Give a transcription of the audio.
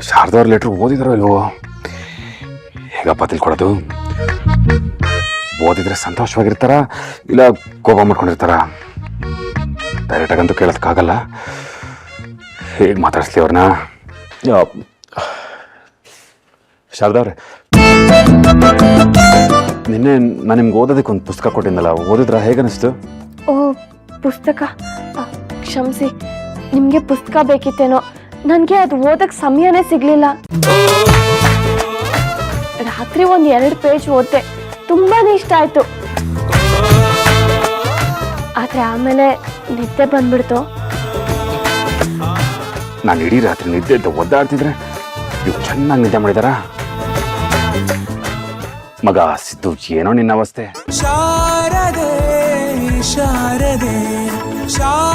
ಶಾರದವ್ರ letter ಓದಿದ್ರೋ ಇಲ್ವೋ? ಹೇಗಪ್ಪ ತಿಳ್ಕೊಡೋದು ಓದಿದ್ರೆ ಸಂತೋಷವಾಗಿರ್ತಾರ? ಇಲ್ಲ ಕೋಪ ಮಾಡ್ಕೊಂಡಿರ್ತಾರ? ಡೈರೆಕ್ಟಾಗಂತೂ ಕೇಳೋದಕ್ಕಾಗಲ್ಲ. ಹೇಗೆ ಮಾತಾಡಿಸ್ಲಿ ಅವ್ರನ್ನ ಶಾರದವ್ರೆ. ನಿನ್ನೆ ನಾನು ನಿಮ್ಗೆ ಓದೋದಕ್ಕೆ ಒಂದು ಪುಸ್ತಕ ಕೊಟ್ಟಿದ್ದಲ್ಲ ಓದಿದ್ರ? ಹೇಗನಿಸ್ತು ಓ ಪುಸ್ತಕ? ಆ, ಕ್ಷಮಿಸಿ ನಿಮಗೆ ಪುಸ್ತಕ ಬೇಕಿತ್ತೇನೋ? ನನಗೆ ಅದು ಓದಕ್ಕೆ ಸಮಯನೇ ಸಿಗಲಿಲ್ಲ. ರಾತ್ರಿ ಒಂದು ಎರಡು ಪೇಜ್ ಓದ್ದೆ. ತುಂಬಾನೇ ಇಷ್ಟ ಆಯ್ತು. ಆದರೆ ಆಮೇಲೆ ನಿದ್ದೆ ಬಂದ್ಬಿಡ್ತು. ನಾನು ಇಡೀ ರಾತ್ರಿ ನಿದ್ದೆ ಅಂತ ಒದ್ದಾಡ್ತಿದ್ರೆ ಇವ್ ಚೆನ್ನಾಗಿ ನಿದ್ದೆ ಮಾಡಿದಾರ? ಮಗ ಸಿದ್ದು ಏನೋ ನಿನ್ನ ಅವಸ್ಥೆ. ಶಾರದೆ ಶಾರದೆ ಶಾರದೆ